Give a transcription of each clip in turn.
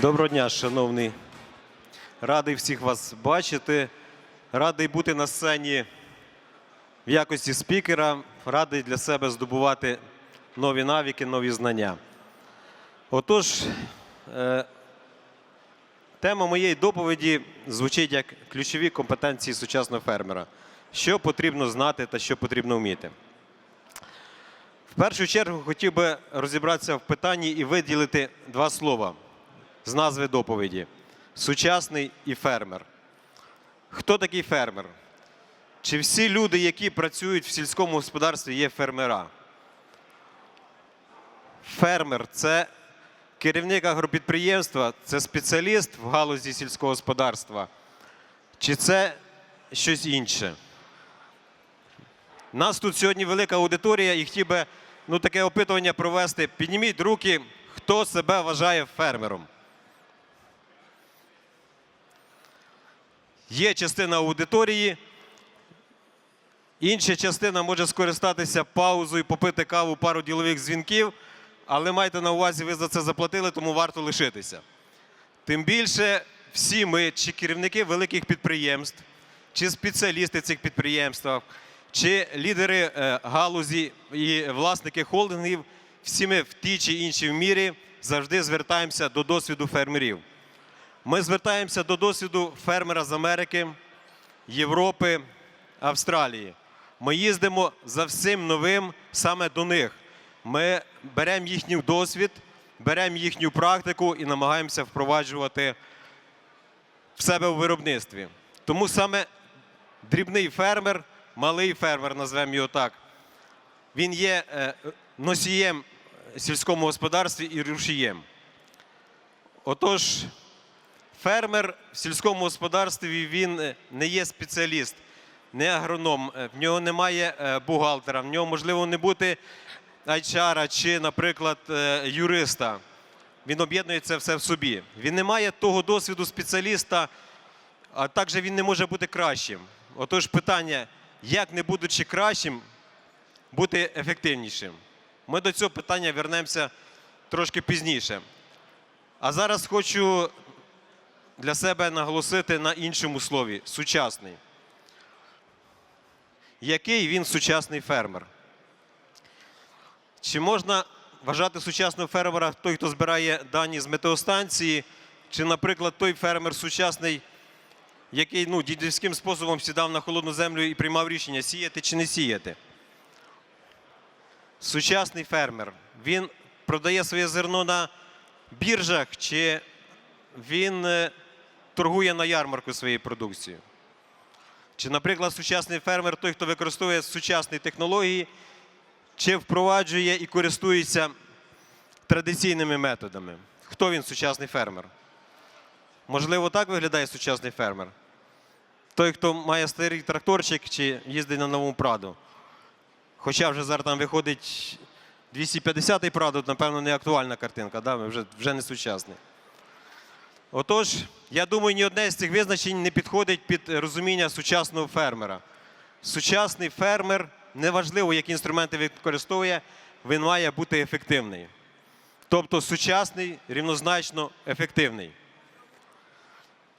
Доброго дня, шановний. Радий всіх вас бачити. Радий бути на сцені в якості спікера. Радий для себе здобувати нові навики, нові знання. Отож, е, тема моєї доповіді звучить як ключові компетенції сучасного фермера. Що потрібно знати та що потрібно вміти. В першу чергу хотів би розібратися в питанні і виділити два слова з назви доповіді: сучасний і фермер. Хто такий фермер? Чи всі люди, які працюють в сільському господарстві, є фермера? Фермер це керівник агропідприємства, це спеціаліст в галузі сільського господарства, чи це щось інше? Нас тут сьогодні велика аудиторія і хотів би ну, таке опитування провести. Підніміть руки, хто себе вважає фермером. Є частина аудиторії, інша частина може скористатися паузою, попити каву, пару ділових дзвінків, але майте на увазі, ви за це заплатили, тому варто лишитися. Тим більше всі ми, чи керівники великих підприємств, чи спеціалісти цих підприємств, чи лідери е, галузі і власники холдингів, всі ми в тій чи іншій мірі завжди звертаємося до досвіду фермерів. Ми звертаємося до досвіду фермера з Америки, Європи, Австралії. Ми їздимо за всім новим саме до них. Ми беремо їхній досвід, беремо їхню практику і намагаємося впроваджувати в себе у виробництві. Тому саме дрібний фермер, малий фермер, назвемо його так, він є е, носієм сільському господарстві і рушієм. Отож, фермер в сільському господарстві він е, не є спеціаліст, не агроном, е, в нього немає е, бухгалтера, в нього можливо не бути HR чи, наприклад, юриста. Він об'єднує це все в собі. Він не має того досвіду спеціаліста, а також він не може бути кращим. Отож, питання, як не будучи кращим, бути ефективнішим. Ми до цього питання вернемося трошки пізніше. А зараз хочу для себе наголосити на іншому слові сучасний. Який він сучасний фермер? Чи можна вважати сучасного фермера той, хто збирає дані з метеостанції, чи, наприклад, той фермер сучасний, який ну, дідівським способом сідав на холодну землю і приймав рішення, сіяти чи не сіяти? Сучасний фермер, він продає своє зерно на біржах, чи він е, торгує на ярмарку своєю продукцією? Чи, наприклад, сучасний фермер той, хто використовує сучасні технології, чи впроваджує і користується традиційними методами? Хто він сучасний фермер? Можливо, так виглядає сучасний фермер? Той, хто має старий тракторчик чи їздить на новому Праду. Хоча вже зараз там виходить 250-й Прадо, напевно, не актуальна картинка, да? вже, вже не сучасний. Отож, я думаю, ні одне з цих визначень не підходить під розуміння сучасного фермера. Сучасний фермер, неважливо, які інструменти використовує, він має бути ефективний. Тобто сучасний рівнозначно ефективний.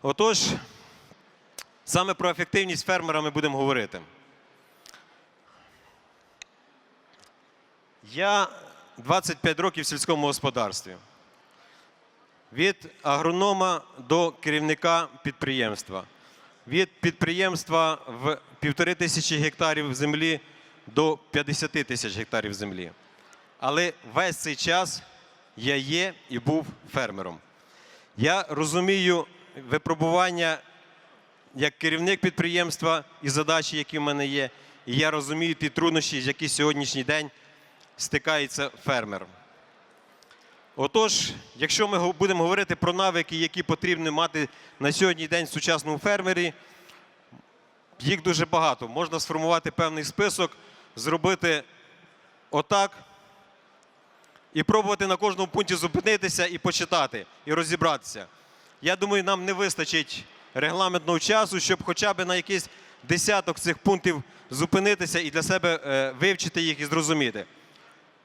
Отож, саме про ефективність фермера ми будемо говорити. Я 25 років в сільському господарстві. Від агронома до керівника підприємства. Від підприємства в півтори тисячі гектарів землі до 50 тисяч гектарів землі. Але весь цей час я є і був фермером. Я розумію випробування як керівник підприємства і задачі, які в мене є. І я розумію ті труднощі, з які сьогоднішній день стикається фермер. Отож, якщо ми будемо говорити про навики, які потрібно мати на сьогодні день в сучасному фермері, їх дуже багато. Можна сформувати певний список, зробити отак і пробувати на кожному пункті зупинитися і почитати, і розібратися. Я думаю, нам не вистачить регламентного часу, щоб хоча б на якийсь десяток цих пунктів зупинитися і для себе е, вивчити їх і зрозуміти.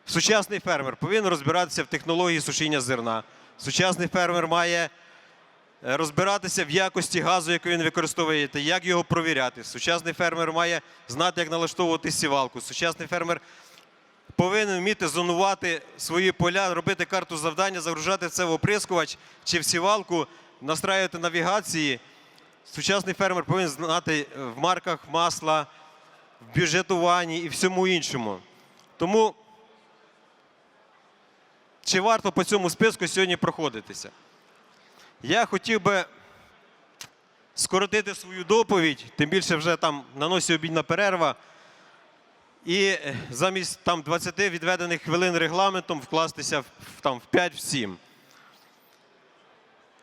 Сучасний фермер повинен розбиратися в технології сушіння зерна, Сучасний фермер має е, розбиратися в якості газу, яку він використовує, та як його провіряти. Сучасний фермер має знати, як налаштовувати сівалку. Сучасний фермер повинен вміти зонувати свої поля, робити карту завдання, загружати це в оприскувач чи в сівалку, настраювати навігації. Сучасний фермер повинен знати е, в марках масла, в бюджетуванні і всьому іншому. Тому чи варто по цьому списку сьогодні проходитися? Я хотів би скоротити свою доповідь, тим більше вже там на носі обідна перерва. І замість там 20 відведених хвилин регламентом вкластися в, там, в 5-7.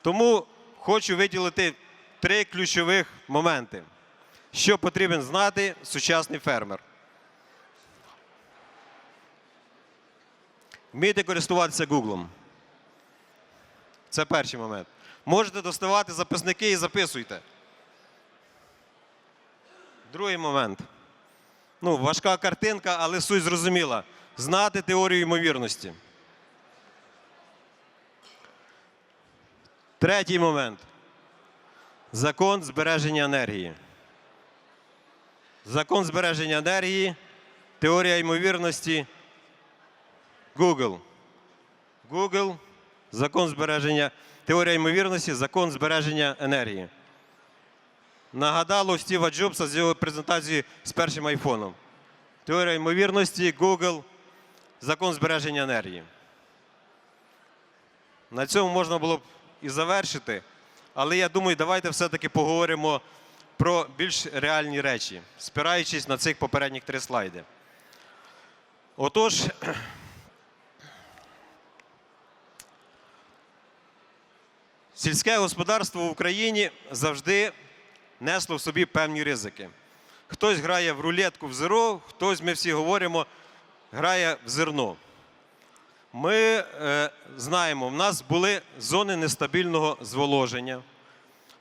Тому хочу виділити три ключових моменти, що потрібен знати сучасний фермер. Вмійте користуватися Гуглом. Це перший момент. Можете доставати записники і записуйте. Другий момент. Ну, важка картинка, але суть зрозуміла. Знати теорію ймовірності. Третій момент. Закон збереження енергії. Закон збереження енергії, теорія ймовірності. Google. Google, закон збереження, теорія ймовірності, закон збереження енергії. Нагадало Стіва Джобса з його презентації з першим айфоном. Теорія ймовірності, Google, закон збереження енергії. На цьому можна було б і завершити, але я думаю, давайте все-таки поговоримо про більш реальні речі, спираючись на цих попередніх три слайди. Отож, сільське господарство в Україні завжди несло в собі певні ризики. Хтось грає в рулетку в зеро, хтось, ми всі говоримо, грає в зерно. Ми е, знаємо, в нас були зони нестабільного зволоження,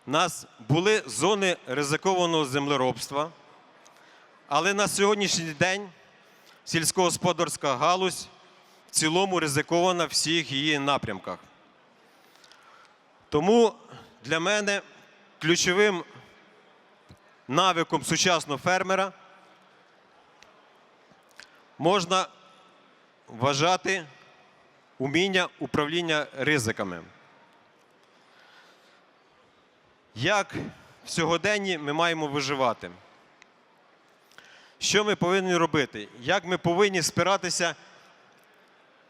в нас були зони ризикованого землеробства, але на сьогоднішній день сільськогосподарська галузь в цілому ризикована в всіх її напрямках. Тому для мене ключовим навиком сучасного фермера можна вважати уміння управління ризиками. Як в сьогоденні ми маємо виживати? Що ми повинні робити? Як ми повинні спиратися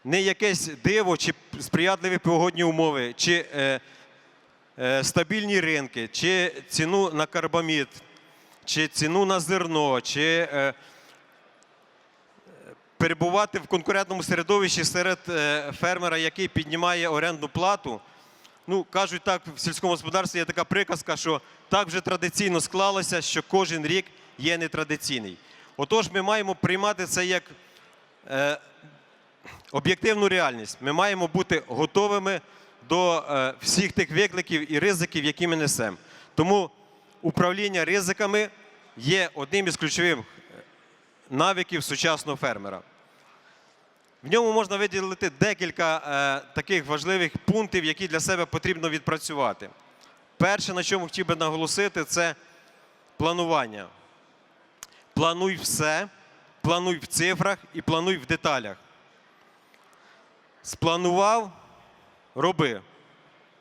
не якесь диво чи сприятливі погодні умови, чи е, стабільні ринки, чи ціну на карбамід, чи ціну на зерно, чи е, перебувати в конкурентному середовищі серед е, фермера, який піднімає орендну плату. Ну, кажуть так, в сільському господарстві є така приказка, що так вже традиційно склалося, що кожен рік є нетрадиційний. Отож, ми маємо приймати це як е, об'єктивну реальність. Ми маємо бути готовими до е, всіх тих викликів і ризиків, які ми несемо. Тому управління ризиками є одним із ключових е, навиків сучасного фермера. В ньому можна виділити декілька е, таких важливих пунктів, які для себе потрібно відпрацювати. Перше, на чому хотів би наголосити, це планування. Плануй все, плануй в цифрах і плануй в деталях. Спланував, роби.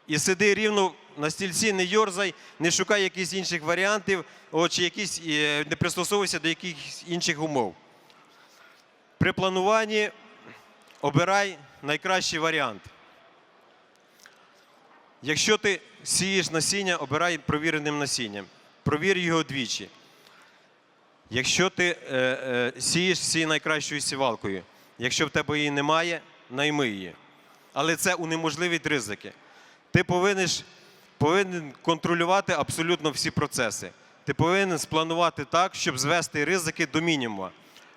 І сиди рівно на стільці, не йорзай, не шукай якихось інших варіантів, о, чи якісь, е, не пристосовуйся до якихось інших умов. При плануванні обирай найкращий варіант. Якщо ти сієш насіння, обирай провіреним насінням. Провір його двічі. Якщо ти е, е, сієш, сій найкращою сівалкою. Якщо в тебе її немає, найми її. Але це унеможливить ризики. Ти повинен, повинен контролювати абсолютно всі процеси. Ти повинен спланувати так, щоб звести ризики до мінімуму.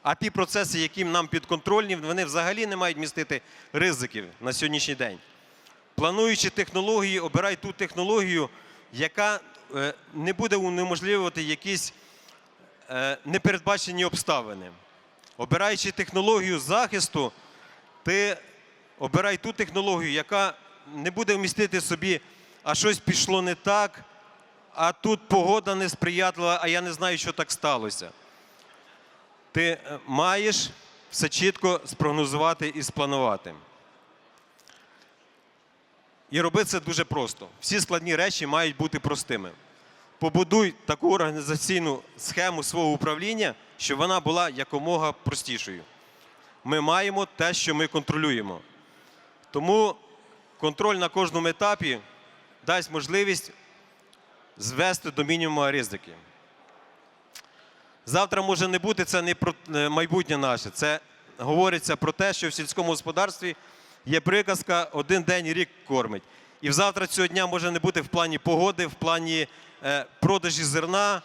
А ті процеси, які нам підконтрольні, вони взагалі не мають містити ризиків на сьогоднішній день. Плануючи технології, обирай ту технологію, яка е, не буде унеможливувати якісь е, непередбачені обставини. Обираючи технологію захисту, ти обирай ту технологію, яка не буде вмістити собі, а щось пішло не так, а тут погода несприятлива, а я не знаю, що так сталося. Ти е, маєш все чітко спрогнозувати і спланувати. І робити це дуже просто. Всі складні речі мають бути простими. Побудуй таку організаційну схему свого управління, щоб вона була якомога простішою. Ми маємо те, що ми контролюємо. Тому контроль на кожному етапі дасть можливість звести до мінімуму ризики. Завтра може не бути це не про е, майбутнє наше. Це говориться про те, що в сільському господарстві є приказка один день рік кормить. І завтра цього дня може не бути в плані погоди, в плані е, продажі зерна.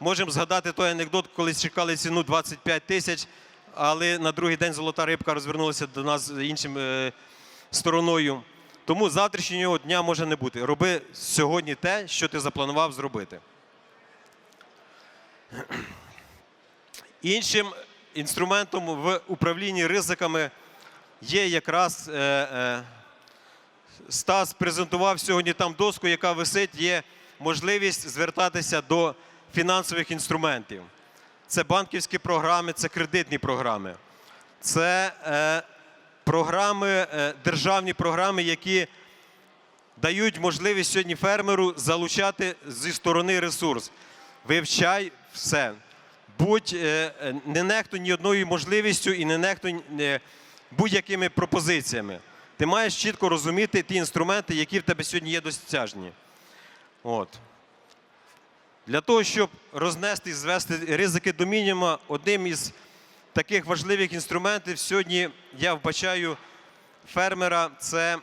Можемо згадати той анекдот, коли чекали ціну 25 тисяч, але на другий день золота рибка розвернулася до нас іншим е, стороною. Тому завтрашнього дня може не бути. Роби сьогодні те, що ти запланував зробити. Іншим інструментом в управлінні ризиками є якраз е, е, Стас презентував сьогодні там доску, яка висить, є можливість звертатися до фінансових інструментів. Це банківські програми, це кредитні програми, це е, програми, е, державні програми, які дають можливість сьогодні фермеру залучати зі сторони ресурс. Вивчай все. Будь е, е, не нехтуй ні одною можливістю і не нехтуй будь-якими пропозиціями. Ти маєш чітко розуміти ті інструменти, які в тебе сьогодні є досяжні. От. Для того, щоб рознести і звести ризики до мінімуму, одним із таких важливих інструментів сьогодні я вбачаю фермера це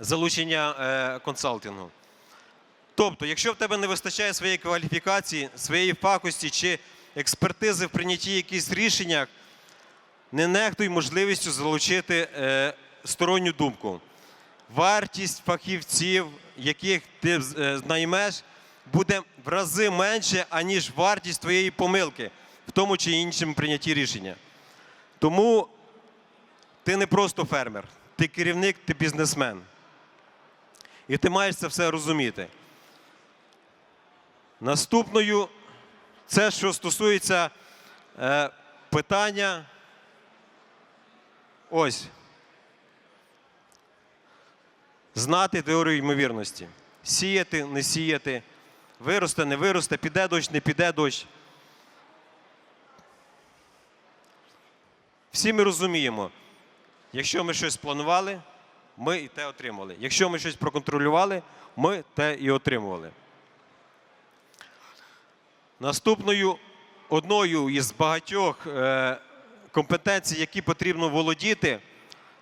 залучення е, консалтингу. Тобто, якщо в тебе не вистачає своєї кваліфікації, своєї фахості чи експертизи в прийнятті якихось рішеннях, не нехтуй можливістю залучити е, сторонню думку. Вартість фахівців, яких ти е, наймеш, буде в рази менше, аніж вартість твоєї помилки в тому чи іншому прийнятті рішення. Тому ти не просто фермер, ти керівник, ти бізнесмен. І ти маєш це все розуміти. Наступною, це що стосується е, питання. Ось. Знати теорію ймовірності. Сіяти, не сіяти, виросте, не виросте, піде дощ, не піде дощ. Всі ми розуміємо, якщо ми щось планували, ми і те отримали. Якщо ми щось проконтролювали, ми те і отримували. Наступною одною із багатьох е, компетенцій, які потрібно володіти,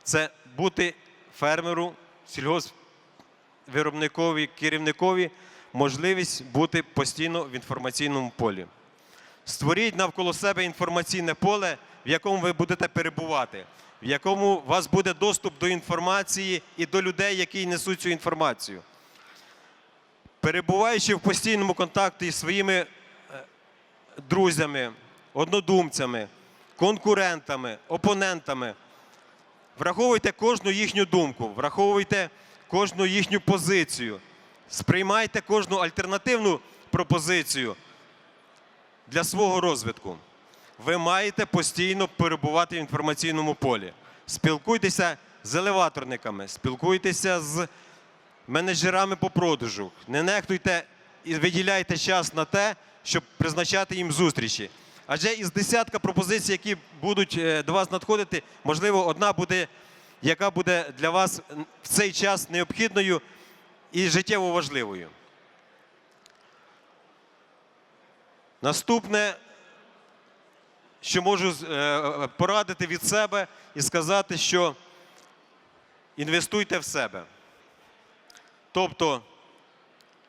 це бути фермеру, сільгоспвиробникові, керівникові можливість бути постійно в інформаційному полі. Створіть навколо себе інформаційне поле, в якому ви будете перебувати, в якому у вас буде доступ до інформації і до людей, які несуть цю інформацію. Перебуваючи в постійному контакті із своїми е, друзями, однодумцями, конкурентами, опонентами, враховуйте кожну їхню думку, враховуйте кожну їхню позицію, сприймайте кожну альтернативну пропозицію для свого розвитку. Ви маєте постійно перебувати в інформаційному полі. Спілкуйтеся з елеваторниками, спілкуйтеся з менеджерами по продажу. Не нехтуйте і виділяйте час на те, щоб призначати їм зустрічі. Адже із десятка пропозицій, які будуть е, до вас надходити, можливо, одна буде, яка буде для вас в цей час необхідною і життєво важливою. Наступне, що можу е, порадити від себе і сказати, що інвестуйте в себе. Тобто,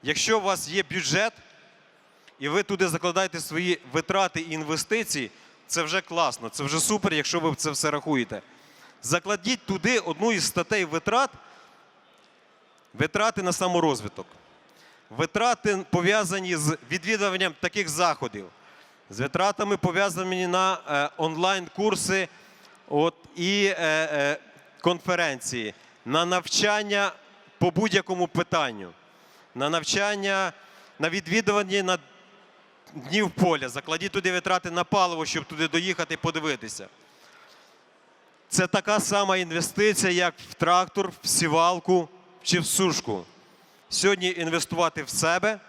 якщо у вас є бюджет, і ви туди закладаєте свої витрати і інвестиції, це вже класно, це вже супер, якщо ви це все рахуєте. Закладіть туди одну із статей витрат, витрати на саморозвиток. Витрати пов'язані з відвідуванням таких заходів, з витратами пов'язані на е, онлайн-курси і е, е, конференції. на навчання по будь-якому питанню, на навчання, на відвідування на днів поля. Закладіть туди витрати на паливо, щоб туди доїхати і подивитися. Це така сама інвестиція, як в трактор, в сівалку чи в сушку. Сьогодні інвестувати в себе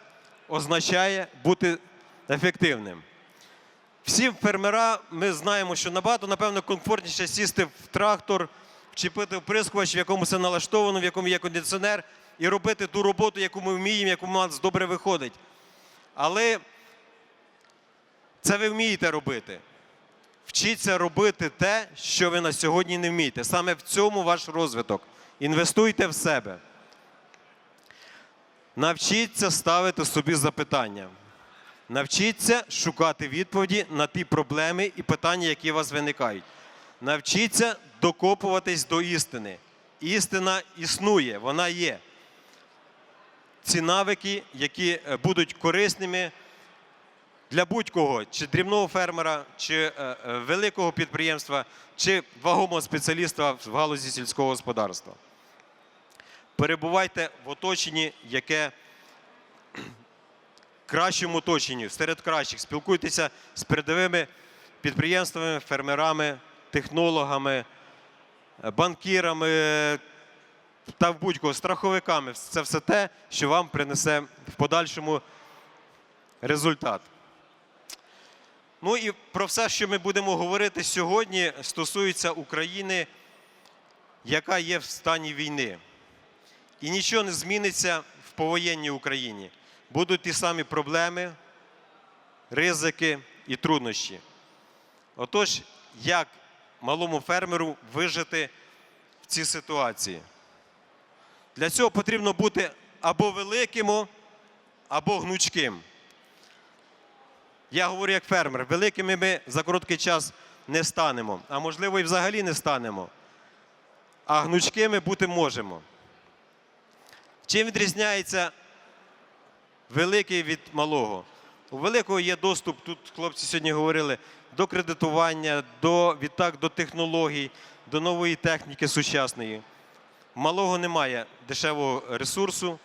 означає бути ефективним. Всі фермера ми знаємо, що набагато, напевно, комфортніше сісти в трактор, вчепити вприскувач, в якому все налаштовано, в якому є кондиціонер, і робити ту роботу, яку ми вміємо, яку в нас добре виходить. Але це ви вмієте робити. Вчіться робити те, що ви на сьогодні не вмієте. Саме в цьому ваш розвиток. Інвестуйте в себе. Навчіться ставити собі запитання. Навчіться шукати відповіді на ті проблеми і питання, які у вас виникають. Навчіться докопуватись до істини. Істина існує, вона є. Ці навики, які е, будуть корисними для будь-кого, чи дрібного фермера, чи е, е, великого підприємства, чи вагомого спеціаліста в галузі сільського господарства. Перебувайте в оточенні, яке кращому оточенні, серед кращих. Спілкуйтеся з передовими підприємствами, фермерами, технологами, банкірами та будь-кого страховиками. Це все те, що вам принесе в подальшому результат. Ну і про все, що ми будемо говорити сьогодні, стосується України, яка є в стані війни. І нічого не зміниться в повоєнній Україні. Будуть ті самі проблеми, ризики і труднощі. Отож, як малому фермеру вижити в цій ситуації? Для цього потрібно бути або великим, або гнучким. Я говорю як фермер, великими ми за короткий час не станемо, а можливо і взагалі не станемо. А гнучкими бути можемо. Чим відрізняється великий від малого? У великого є доступ, тут хлопці сьогодні говорили, до кредитування, до, відтак до технологій, до нової техніки сучасної. Малого немає дешевого ресурсу,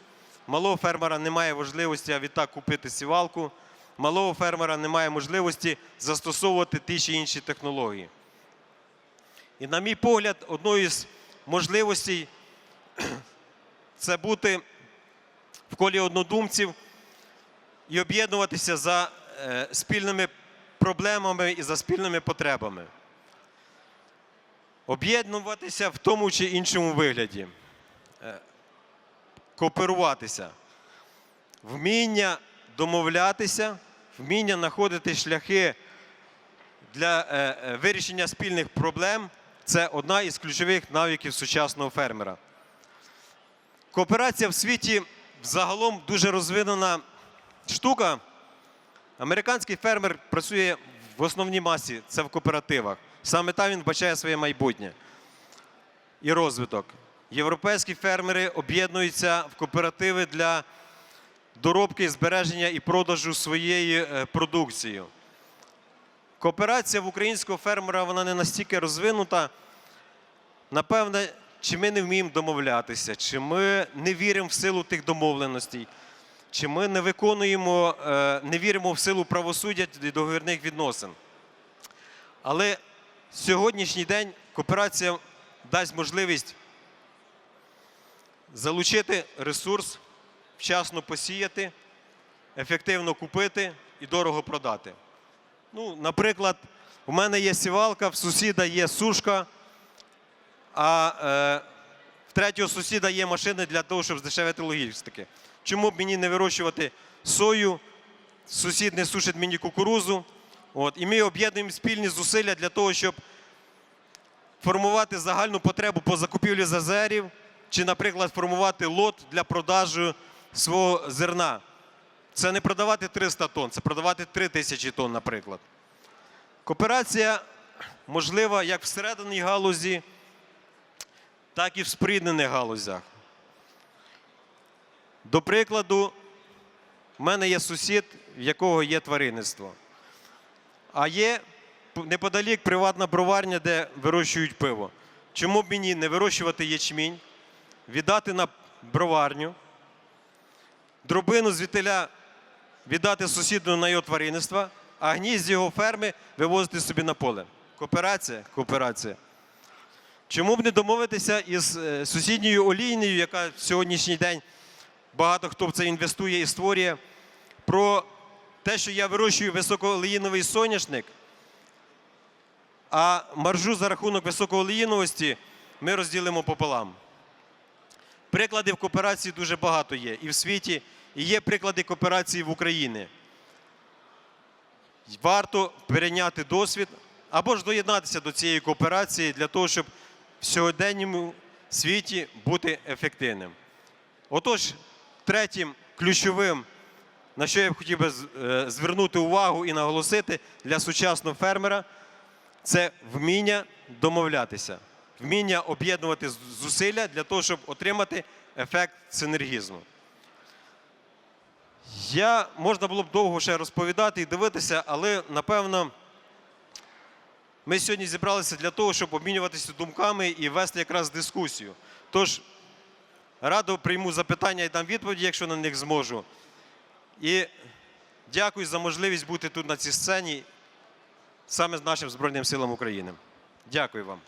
малого фермера немає можливості а відтак купити сівалку, малого фермера немає можливості застосовувати ті чи інші технології. І, на мій погляд, одною з можливостей це бути в колі однодумців і об'єднуватися за е, спільними проблемами і за спільними потребами. Об'єднуватися в тому чи іншому вигляді, Е, кооперуватися, вміння домовлятися, вміння знаходити шляхи для е, вирішення спільних проблем це одна із ключових навиків сучасного фермера. Кооперація в світі загалом дуже розвинена штука. Американський фермер працює в основній масі, це в кооперативах. Саме там він бачає своє майбутнє і розвиток. Європейські фермери об'єднуються в кооперативи для доробки, збереження і продажу своєї е, продукції. Кооперація в українського фермера вона не настільки розвинута. Напевне, чи ми не вміємо домовлятися, чи ми не віримо в силу тих домовленостей, чи ми не виконуємо, е, не віримо в силу правосуддя і договірних відносин. Але сьогоднішній день кооперація дасть можливість залучити ресурс, вчасно посіяти, ефективно купити і дорого продати. Ну, наприклад, у мене є сівалка, в сусіда є сушка, а е, в третього сусіда є машини для того, щоб здешевити логістики. Чому б мені не вирощувати сою, сусід не сушить мені кукурузу. От, і ми об'єднуємо спільні зусилля для того, щоб формувати загальну потребу по закупівлі зазерів, чи, наприклад, формувати лот для продажу свого зерна. Це не продавати 300 тонн, це продавати 3 тисячі тонн, наприклад. Кооперація можлива як всередині галузі, так і в споріднених галузях. До прикладу, в мене є сусід, в якого є тваринництво. А є неподалік приватна броварня, де вирощують пиво. Чому б мені не вирощувати ячмінь, віддати на броварню, дробину звідтиля віддати сусіду на його тваринництво, а гнізд з його ферми вивозити собі на поле. Кооперація, кооперація. Чому б не домовитися із е, сусідньою олійнею, яка в сьогоднішній день багато хто в це інвестує і створює, про те, що я вирощую високоолеїновий соняшник, а маржу за рахунок високоолеїновості ми розділимо пополам. Прикладів кооперації дуже багато є і в світі, і є приклади кооперації в Україні. Варто перейняти досвід або ж доєднатися до цієї кооперації для того, щоб в сьогоденньому світі бути ефективним. Отож, третім ключовим, на що я б хотів би е, звернути увагу і наголосити для сучасного фермера, це вміння домовлятися, вміння об'єднувати зусилля для того, щоб отримати ефект синергізму. Я можна було б довго ще розповідати і дивитися, але напевно ми сьогодні зібралися для того, щоб обмінюватися думками і вести якраз дискусію. Тож радо прийму запитання і дам відповіді, якщо на них зможу. І дякую за можливість бути тут на цій сцені саме з нашим Збройним силам України. Дякую вам.